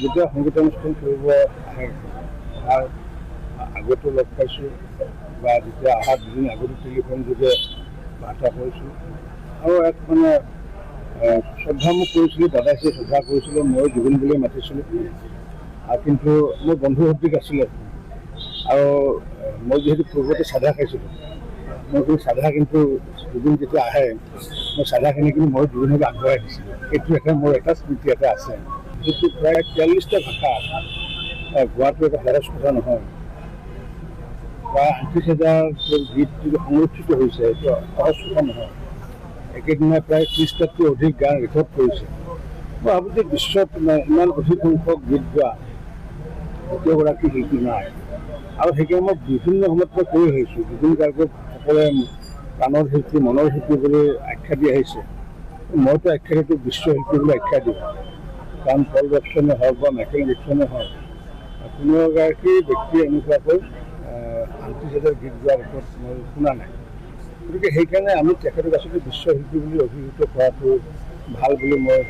যেতিয়া সংগীতানুষ্ঠান কৰিব আহে তাৰ আগতো লগ পাইছোঁ বা যেতিয়া অহা দুদিন আগতো টেলিফোন যোগে বাৰ্তা কৰিছোঁ। আৰু এক মানে শ্ৰদ্ধা মোক কৰিছিলোঁ দাদাই সেই শ্ৰদ্ধা কৰিছিলে, মই জুবিন বুলিয়ে মাতিছিলোঁ। আৰু কিন্তু মোৰ বন্ধু সদৃশ আছিলে। আৰু মই যিহেতু পূৰ্বতে চাধা খাইছিলোঁ, মই কিন্তু চাধা কিন্তু জুবিন যেতিয়া আহে, মই চাধাখিনি কিন্তু মই জুবিনক আগবঢ়াই দিছিলোঁ। এইটো এটা, মোৰ এটা স্মৃতি এটা আছে। যিটো প্ৰায় তিয়াল্লিছটা ভাষা এটা সহজ কথা নহয়। প্ৰায় আঠত্ৰিছ হাজাৰ গীত যিটো সংৰক্ষিত হৈছে এইটো সহজ কথা নহয়। একেদিনাই প্ৰায় ত্ৰিছটাতকৈ অধিক গান ৰেকৰ্ড কৰিছে। মই ভাবোঁ যে বিশ্বত ইমান- ইমান অধিক সংখ্যক গীত গোৱা দ্বিতীয়গৰাকী শিল্পী নাই। আৰু সেইকাৰণে মই বিভিন্ন সময়ত মই কৈ আহিছোঁ, জুবিন গাৰ্গক সকলোৱে প্ৰাণৰ শিল্পী, মনৰ শিল্পী বুলি আখ্যা দি আহিছে। মইতো আখ্যা দিছোঁ বিশ্বশিল্পী বুলি আখ্যা দিওঁ। পল জেকচনে হওক বা মেকেল জেকচনে হওক কোনো এগৰাকী ব্যক্তিয়ে এনেকুৱাকৈ আন্তৰ্জাতিক গীত গোৱাৰ ওপৰত মই শুনা নাই। গতিকে সেইকাৰণে আমি তেখেতক আচলতে বিশ্বশিল্পী বুলি অভিহিত কৰাটো ভালো বুলি মই